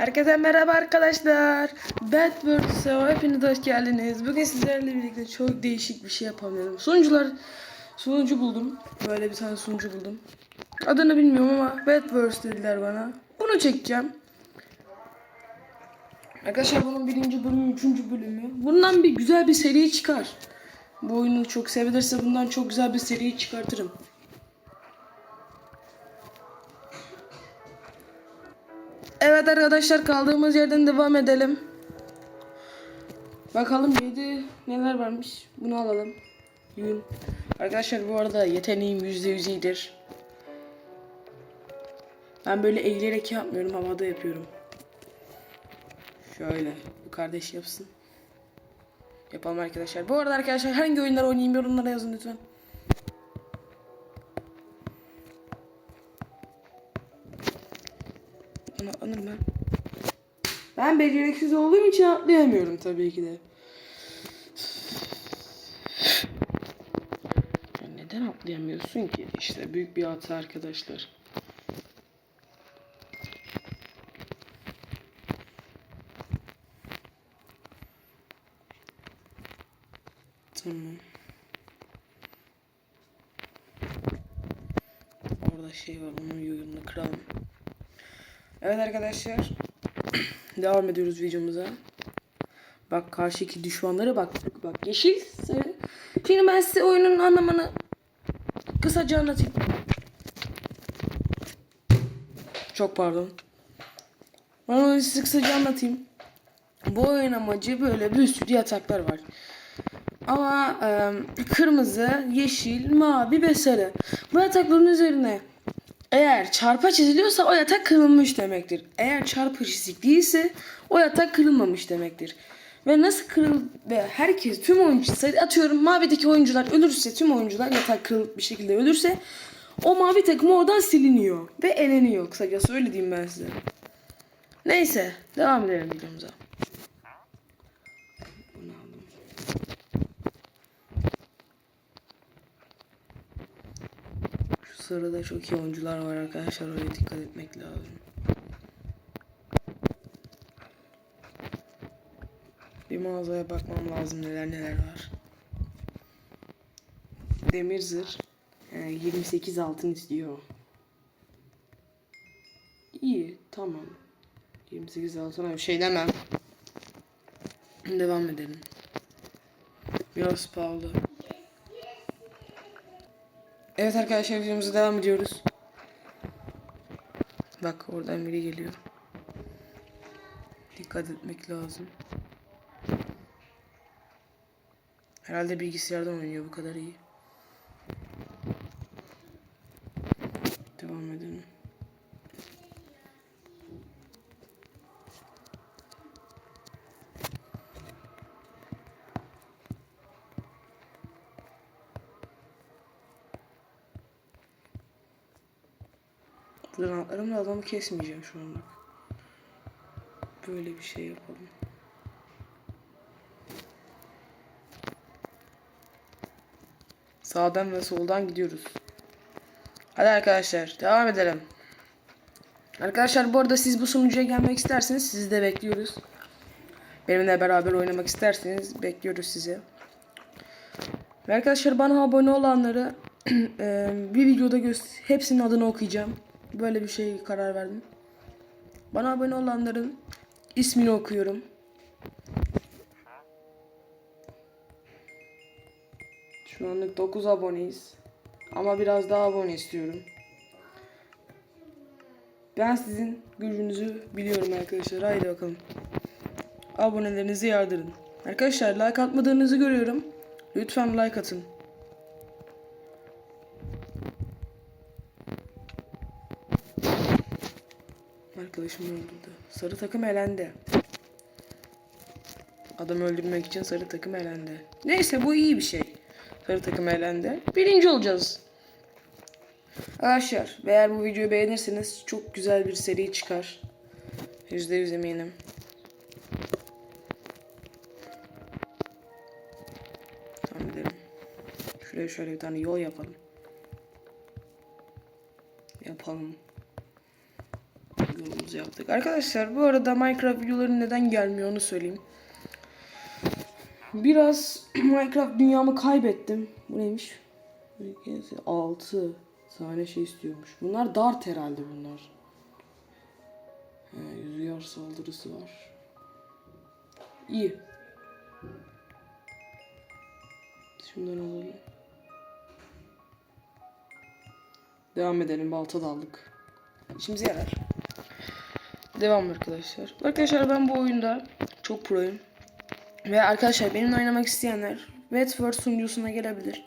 Herkese merhaba arkadaşlar. Bad Words'e hepiniz hoş geldiniz. Bugün sizlerle birlikte çok değişik bir şey yapamıyorum. Sunucular sunucu buldum. Böyle bir tane sunucu buldum. Adını bilmiyorum ama Bad Words dediler bana. Bunu çekeceğim. Arkadaşlar bunun birinci bölümü, üçüncü bölümü. Bundan bir güzel bir seri çıkar. Bu oyunu çok sevilirse bundan çok güzel bir seri çıkartırım. Evet arkadaşlar kaldığımız yerden devam edelim. Bakalım 7 neler varmış. Bunu alalım. Yün. Arkadaşlar bu arada yeteneğim %100 iyidir. Ben böyle eğilerek yapmıyorum havada yapıyorum. Şöyle bu kardeş yapsın. Yapalım arkadaşlar. Bu arada arkadaşlar hangi oyunlar oynayayım yorumlara yazın lütfen. Atlanır ben. Ben beceriksiz olduğum için atlayamıyorum tabii ki de. Ya neden atlayamıyorsun ki? İşte büyük bir hata arkadaşlar. Tamam. Orada şey var onun yolunu kıralım. Evet arkadaşlar. Devam ediyoruz videomuza. Bak karşıki düşmanları bak. Bak yeşil. Şimdi ben size oyunun anlamını kısaca anlatayım. Çok pardon. Ben onu size kısaca anlatayım. Bu oyun amacı böyle bir sürü yataklar var. Ama e, kırmızı, yeşil, mavi ve sarı. Bu yatakların üzerine eğer çarpa çiziliyorsa o yatak kırılmış demektir. Eğer çarpı çizik değilse o yatak kırılmamış demektir. Ve nasıl kırıl herkes tüm oyuncu sayı atıyorum mavideki oyuncular ölürse tüm oyuncular yatak kırılıp bir şekilde ölürse o mavi takım oradan siliniyor ve eleniyor. Kısacası öyle diyeyim ben size. Neyse devam edelim videomuza. Bunu aldım. Sırada çok iyi oyuncular var arkadaşlar oraya dikkat etmek lazım. Bir mağazaya bakmam lazım neler neler var. Demir zırh e, 28 altın istiyor. İyi tamam. 28 altına bir şey demem. Devam edelim. Biraz pahalı. Evet arkadaşlar videomuza devam ediyoruz. Bak oradan biri geliyor. Dikkat etmek lazım. Herhalde bilgisayardan oynuyor bu kadar iyi. Devam edelim. Tırnaklarımla adamı kesmeyeceğim şu anda. Böyle bir şey yapalım. Sağdan ve soldan gidiyoruz. Hadi arkadaşlar devam edelim. Arkadaşlar bu arada siz bu sunucuya gelmek isterseniz sizi de bekliyoruz. Benimle beraber oynamak isterseniz bekliyoruz sizi. Ve arkadaşlar bana abone olanları bir videoda hepsinin adını okuyacağım. Böyle bir şey karar verdim. Bana abone olanların ismini okuyorum. Şu anlık 9 aboneyiz. Ama biraz daha abone istiyorum. Ben sizin gücünüzü biliyorum arkadaşlar. Haydi bakalım. Abonelerinizi yardırın. Arkadaşlar like atmadığınızı görüyorum. Lütfen like atın. Arkadaşım öldürdü. Sarı takım elendi. Adam öldürmek için sarı takım elendi. Neyse bu iyi bir şey. Sarı takım elendi. Birinci olacağız. Arkadaşlar eğer bu videoyu beğenirseniz çok güzel bir seri çıkar. %100 eminim. Tamam gidelim. Şuraya şöyle bir tane yol yapalım. Yapalım. Havuzu yaptık. Arkadaşlar bu arada Minecraft videoları neden gelmiyor onu söyleyeyim. Biraz Minecraft dünyamı kaybettim. Bu neymiş? 6 tane şey istiyormuş. Bunlar dart herhalde bunlar. He, rüzgar saldırısı var. İyi. Şundan alalım. Devam edelim. Balta da aldık. İşimize yarar. Devam arkadaşlar. Arkadaşlar ben bu oyunda çok proyum. Ve arkadaşlar benimle oynamak isteyenler Westworld sunucusuna gelebilir.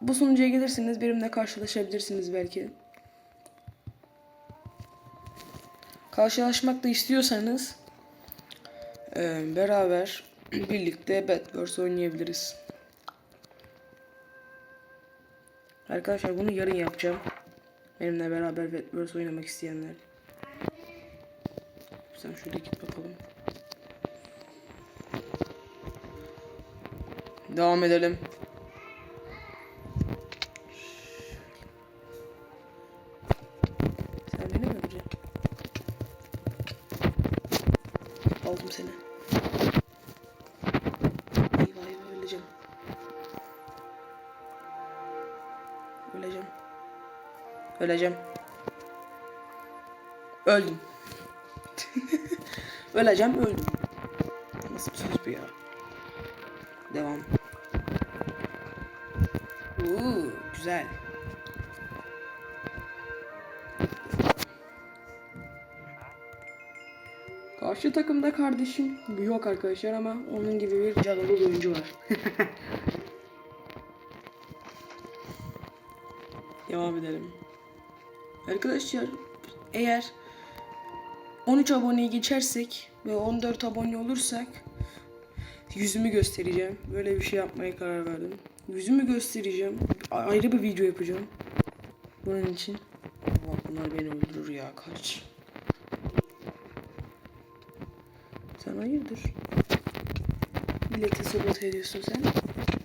Bu sunucuya gelirsiniz benimle karşılaşabilirsiniz belki. Karşılaşmak da istiyorsanız e, beraber birlikte Bedwars oynayabiliriz. Arkadaşlar bunu yarın yapacağım. Benimle beraber Bedwars oynamak isteyenler. Sen şurada git bakalım. Devam edelim. Sen beni mi? Aldım seni. Eyvah eyvah öleceğim. Öleceğim. Öleceğim. Öldüm. Öleceğim öldüm. Nasıl bir söz bu ya? Devam. Oo, güzel. Karşı takımda kardeşim yok arkadaşlar ama onun gibi bir cadolu oyuncu var. Devam edelim. Arkadaşlar eğer 13 aboneyi geçersek ve 14 abone olursak yüzümü göstereceğim. Böyle bir şey yapmaya karar verdim. Yüzümü göstereceğim. A- ayrı bir video yapacağım. Bunun için. Allah bunlar beni öldürür ya kaç. Sen hayırdır? Millete sabote ediyorsun sen.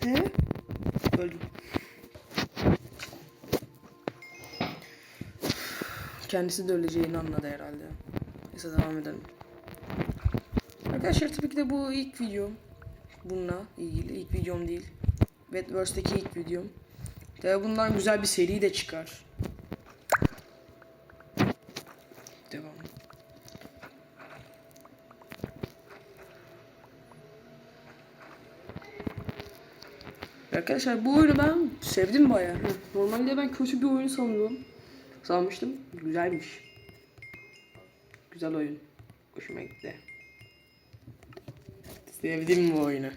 He? Öldüm. Kendisi de öleceğini anladı herhalde. Neyse devam edelim. Arkadaşlar tabii ki de bu ilk videom. Bununla ilgili ilk videom değil. Bedwars'taki ilk videom. Tabii bundan güzel bir seri de çıkar. Devam. Arkadaşlar bu oyunu ben sevdim bayağı. Normalde ben kötü bir oyun sanıyordum. Sanmıştım. Güzelmiş. Güzel oyun. Hoşuma gitti. Sevdim bu oyunu.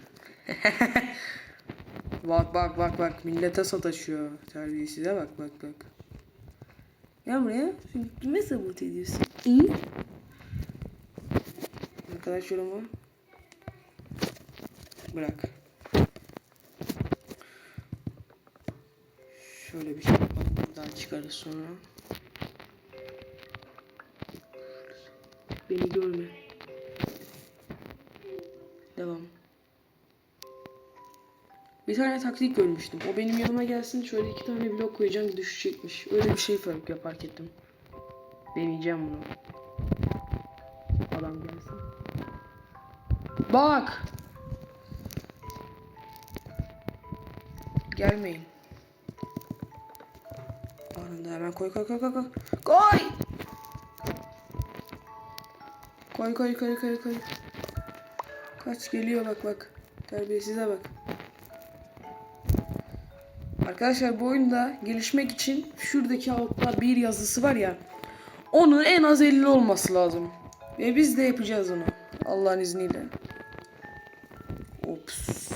bak bak bak bak millete sataşıyor. Terbiyesize bak bak bak. Gel buraya. Şimdi kime sabote ediyorsun? İyi. Arkadaş yorumu. Bırak. Şöyle bir şey yapalım. Buradan çıkarız sonra. Beni görme. Devam. Bir tane taktik görmüştüm. O benim yanıma gelsin şöyle iki tane blok koyacağım düşecekmiş. Öyle bir şey fark, fark ettim. Deneyeceğim bunu. Adam gelsin. Bak! Gelmeyin. Anında hemen koy koy koy koy koy. Koy! Koy koy koy koy koy. Kaç geliyor bak bak. Terbiyesize bak. Arkadaşlar bu oyunda gelişmek için şuradaki altta bir yazısı var ya. Onun en az 50 olması lazım. Ve biz de yapacağız onu. Allah'ın izniyle. Ops.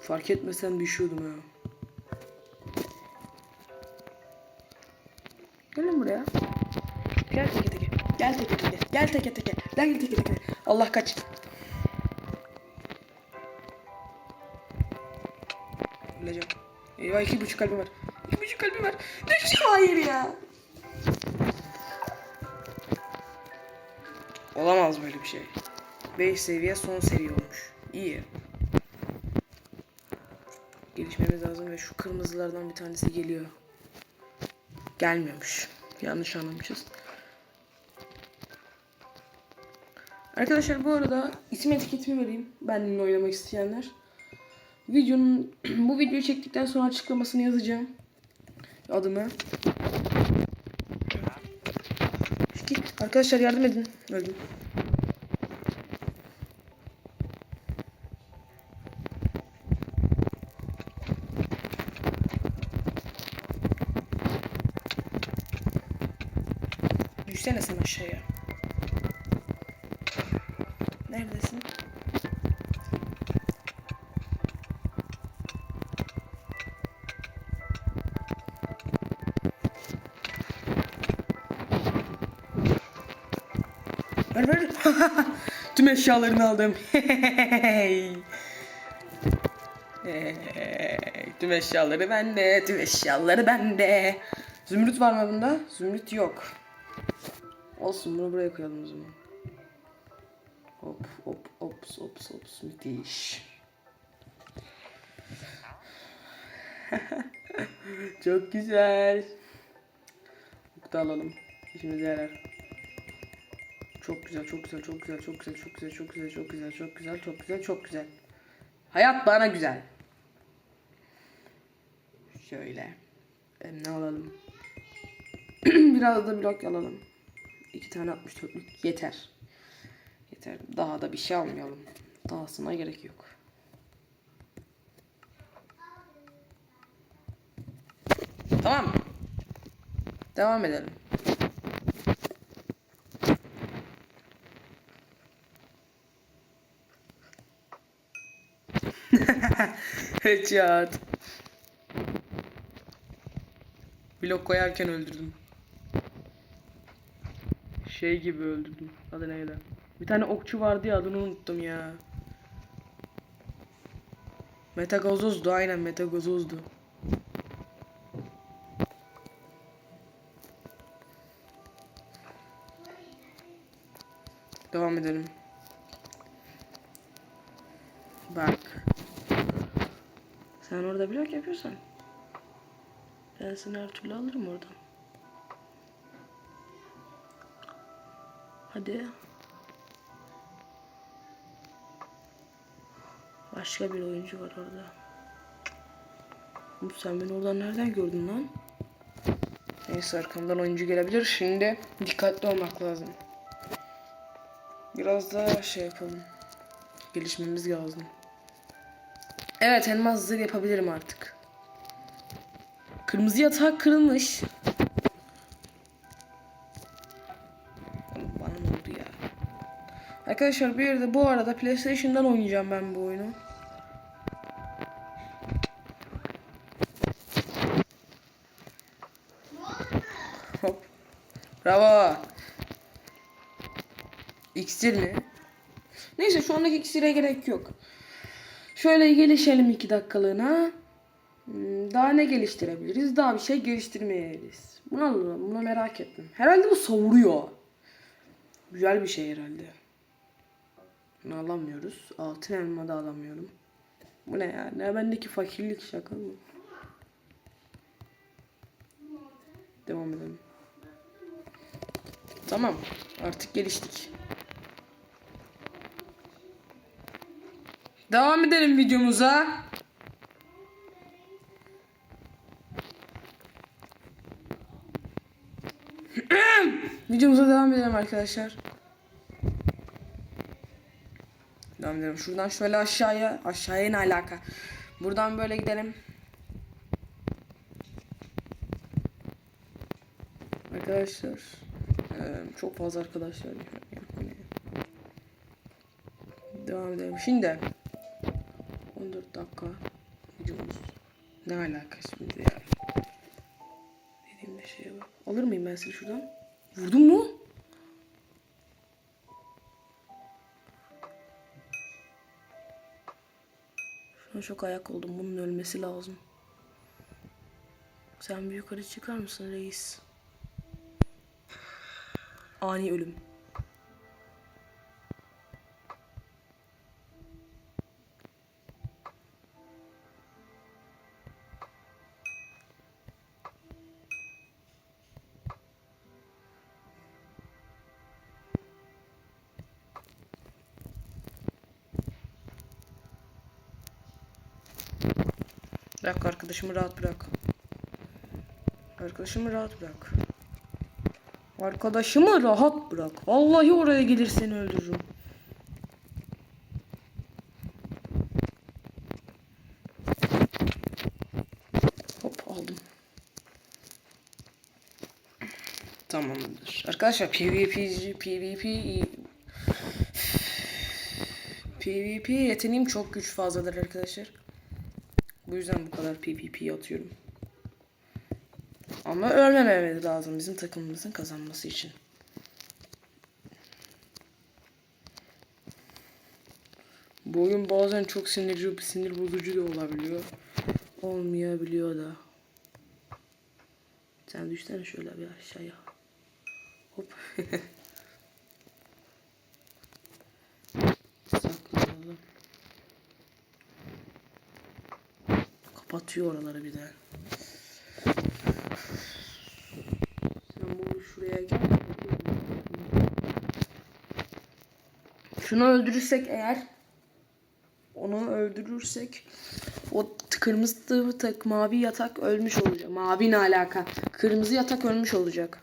Fark etmesen düşüyordum ya. Gelin buraya. Gel teke. Gel teke teke. Gel teke teke. Gel teke teke. Allah kaç. Öleceğim. Eyvah iki buçuk kalbim var. İki buçuk kalbim var. Düş hayır ya. Olamaz böyle bir şey. 5 seviye son seri olmuş. İyi. Gelişmemiz lazım ve şu kırmızılardan bir tanesi geliyor. Gelmiyormuş. yanlış anlamışız. Arkadaşlar bu arada isim etiketimi vereyim. Benimle oynamak isteyenler. Videonun bu videoyu çektikten sonra açıklamasını yazacağım. Adımı. Git. Arkadaşlar yardım edin. Öldüm. Tüm eşyalarını aldım. Tüm eşyaları bende. Tüm eşyaları bende. Zümrüt var mı bunda? Zümrüt yok. Olsun bunu buraya koyalım o zaman. Hop hop hop hop hop müthiş. Çok güzel. Bu da alalım. İşimize yarar. Çok güzel, çok güzel, çok güzel, çok güzel, çok güzel, çok güzel, çok güzel, çok güzel, çok güzel, çok güzel. Hayat bana güzel. Şöyle. Ne alalım? Biraz da blok alalım. İki tane 64'lük yeter. Yeter. Daha da bir şey almayalım. Dahasına gerek yok. Tamam? Devam edelim. Headshot. Blok koyarken öldürdüm. Şey gibi öldürdüm. Adı neydi? Bir tane okçu vardı ya adını unuttum ya. Metagazozdu aynen Metagazozdu. Blok yapıyorsan. Ben seni her türlü alırım oradan. Hadi. Başka bir oyuncu var orada. Oğlum Sen beni oradan nereden gördün lan? Neyse arkamdan oyuncu gelebilir. Şimdi dikkatli olmak lazım. Biraz daha şey yapalım. Gelişmemiz lazım. Evet elmas zırh yapabilirim artık. Kırmızı yatak kırılmış. Bana ne oldu ya? Arkadaşlar bir de bu arada PlayStation'dan oynayacağım ben bu oyunu. Bravo. İksir mi? Neyse şu andaki iksire gerek yok. Şöyle gelişelim iki dakikalığına. Hmm, Daha ne geliştirebiliriz? Daha bir şey geliştirmeyebiliriz. Bunu alalım. Bunu merak ettim. Herhalde bu savuruyor. Güzel bir şey herhalde. Bunu alamıyoruz. Altın elma da alamıyorum. Bu ne ya? Ne bendeki fakirlik şaka mı? Devam edelim. Tamam. Artık geliştik. Devam edelim videomuza. videomuza devam edelim arkadaşlar. Devam edelim. Şuradan şöyle aşağıya. Aşağıya ne alaka? Buradan böyle gidelim. Arkadaşlar. çok fazla arkadaşlar. Devam edelim. Şimdi 14 dakika videomuz. Ne alaka şimdi ya? Dediğimde şeye bak. Alır mıyım ben seni şuradan? Vurdun mu? Şu an çok ayak oldum. Bunun ölmesi lazım. Sen bir yukarı çıkar mısın reis? Ani ölüm. Bırak arkadaşımı rahat bırak. Arkadaşımı rahat bırak. Arkadaşımı rahat bırak. Vallahi oraya gelir seni öldürürüm. Hop aldım. Tamamdır. Arkadaşlar PvP PvP PvP yeteneğim çok güç fazladır arkadaşlar. Bu yüzden bu kadar PvP atıyorum. Ama ölmememiz lazım bizim takımımızın kazanması için. Bu oyun bazen çok sinirci, sinir bozucu da olabiliyor. Olmayabiliyor da. Sen düşsene şöyle bir aşağıya. Hop. Kapatıyor oraları bir de. Sen bunu şuraya gel. Şunu öldürürsek eğer onu öldürürsek o kırmızı tak mavi yatak ölmüş olacak. Mavi ne alaka? Kırmızı yatak ölmüş olacak.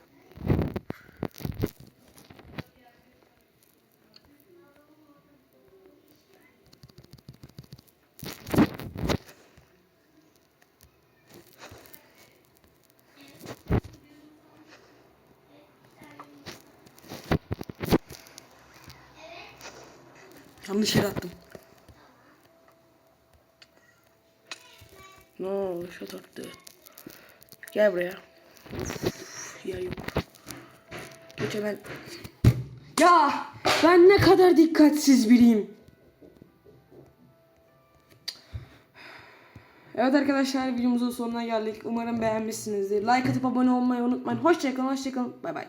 Yanlış yere attım. Ne oldu şu taktı. Gel buraya. Yer yok. Geç hemen. Ya ben ne kadar dikkatsiz biriyim. Evet arkadaşlar videomuzun sonuna geldik. Umarım beğenmişsinizdir. Like atıp abone olmayı unutmayın. Hoşçakalın hoşçakalın. Bay bay.